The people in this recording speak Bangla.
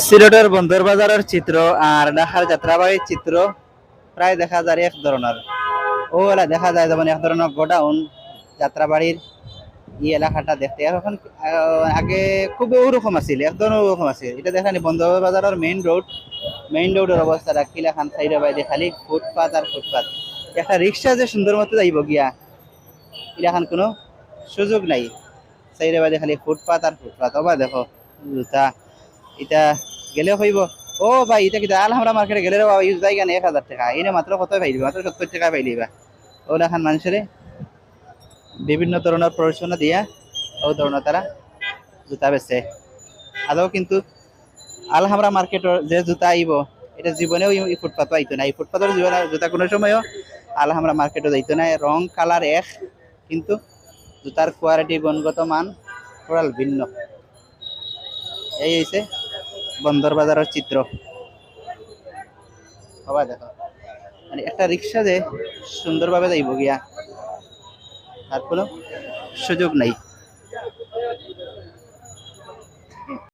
সিলেটের বন্দর বাজারের চিত্র আর ঢাকার যাত্রাবাড়ির চিত্র প্রায় দেখা যায় এক ধরনের। ও এলা দেখা যায় যেমন এক ধরনের গোডাউন যাত্রাবাড়ির এই এলাকাটা দেখতে। এখন আগে খুব ওরকম আছিল একদম ওরকম আছিল। এটা দেখানি বন্দর বাজারের মেইন রোড মেইন রোডের অবস্থাটা কিলাখান সাইডে বাইরে খালি ফুটপাত আর ফুটপাত। একটা রিক্সা যে সুন্দর মতো যাইব গিয়া এলাখান কোনো সুযোগ নাই। সাইডে বাইরে খালি ফুটপাত আর ফুটপাত। অবা দেখো জুতা এটা গেলেও হইব। ও ভাই, এটা কিটা আলহামরা মার্কেটে গেলে বাবা? ইউজ নেই এক হাজার টাকা। এনে মাত্র কত পাইলি মাত্র সত্তর টাকা পাইলি বা ওলা খান মানুষের। বিভিন্ন ধরনের প্ররোচনা দিয়া ও ধরনের তারা জুতা বেচে। আদৌ কিন্তু আলহামরা মার্কেটের যে জুতা আইব, এটা জীবনেও এই ফুটপাত আইতো না। এই ফুটপাতের জীবনে জুতা কোনো সময়ও আলহামরা মার্কেটে যাইতো না। রং, কালার এক, কিন্তু জুতার কোয়ালিটি গুণগত মান টোটাল ভিন্ন। এই হয়েছে বন্দর বাজারের চিত্র। সবাই দেখো। মানে একটা রিক্সা যে সুন্দরভাবে যাইব গিয়া। তার কোনো সুযোগ নাই।